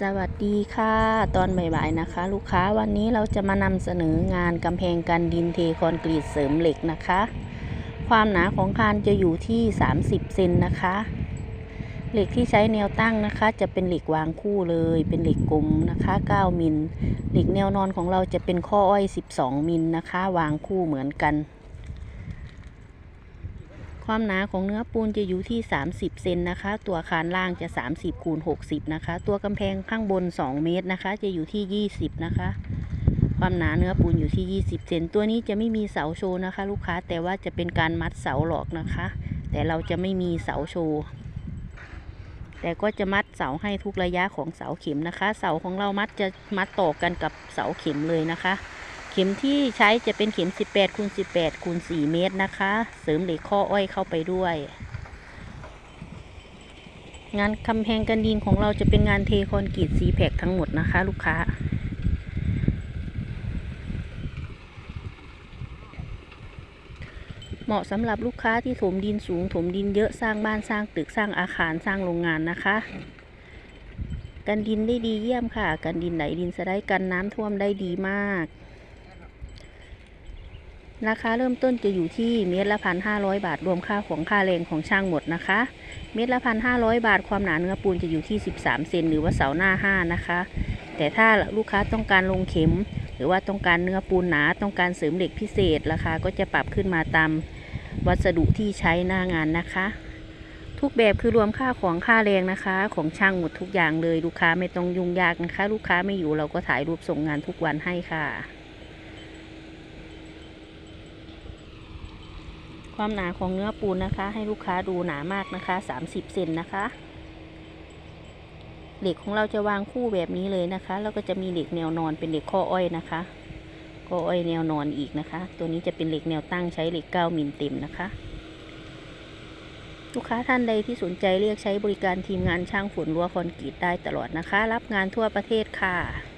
สวัสดีค่ะ ตอนบ่ายๆนะคะ ลูกค้าวันนี้เราจะมานำเสนองานกำแพงกันดินเทคอนกรีตเสริมเหล็กนะคะ ความหนาของคานจะอยู่ที่ 30เซนนะคะ เหล็กที่ใช้แนวตั้งนะคะ จะเป็นเหล็กวางคู่เลย เป็นเหล็กกลมนะคะ 9มิลเหล็กแนวนอนของเราจะเป็นข้ออ้อย 12มิลนะคะ วางคู่เหมือนกัน ความหนาของเนื้อปูนจะอยู่ที่ 30 เซนนะคะ ตัวคานล่างจะ 30คูณ60 นะคะ ตัวกำแพงข้างบน 2 เมตรนะคะ จะอยู่ที่ 20 นะคะ ความหนาเนื้อปูนอยู่ที่ 20 เซนตัวนี้จะไม่มีเสาโชว์นะคะ ลูกค้าแต่ว่าจะเป็นการมัดเสาหลอกนะคะ แต่เราจะไม่มีเสาโชว์แต่ก็จะมัดเสาให้ทุกระยะของเสาเข็มนะคะ เสาของเรามัดจะมัดต่อกันกับเสาเข็มเลยนะคะ ข็มที่ใช้จะเป็นเข็ม 18คูณ18คูณ4เมตรนะคะ เสริมเหล็กข้ออ้อยเข้าไปด้วย งานกำแพงกันดินของเราจะเป็นงานเทคอนกรีตซีแพคทั้งหมดนะคะ ลูกค้าเหมาะสำหรับลูกค้าที่ถมดินสูงถมดินเยอะสร้างบ้านสร้างตึกสร้างอาคารสร้างโรงงานนะคะ กันดินได้ดีเยี่ยมค่ะ กันดินไหลดินสไลด์กันน้ำท่วมได้ดีมาก ราคาเริ่มต้นจะอยู่ที่เมตรละพันห้าร้อยบาทรวมค่าของค่าแรงของช่างหมดนะคะ เมตรละพันห้าร้อยบาทความหนาเนื้อปูนจะอยู่ที่13เซนหรือว่าเสาหน้า5นะคะ แต่ถ้าลูกค้าต้องการลงเข็ม หรือว่าต้องการเนื้อปูนหนาต้องการเสริมเหล็กพิเศษราคาก็จะปรับขึ้นมาตามวัสดุที่ใช้หน้างานนะคะ ทุกแบบคือรวมค่าของค่าแรงนะคะ ของช่างหมดทุกอย่างเลยลูกค้าไม่ต้องยุ่งยากนะคะ ลูกค้าไม่อยู่เราก็ถ่ายรูปส่งงานทุกวันให้ค่ะ ความหนาของเนื้อปูนนะคะ ให้ลูกค้าดูหนามากนะคะ 30เซนนะคะ เหล็กของเราจะวางคู่แบบนี้เลยนะคะ แล้วก็จะมีเหล็กแนวนอนเป็นเหล็กข้ออ้อยนะคะข้ออ้อยแนวนอนอีกนะคะ ตัวนี้จะเป็นเหล็กแนวตั้งใช้เหล็ก 9มิลเต็มนะคะ ลูกค้าท่านใดที่สนใจเรียกใช้บริการทีมงานช่างฝนรั้วคอนกรีตได้ตลอดนะคะ รับงานทั่วประเทศค่ะ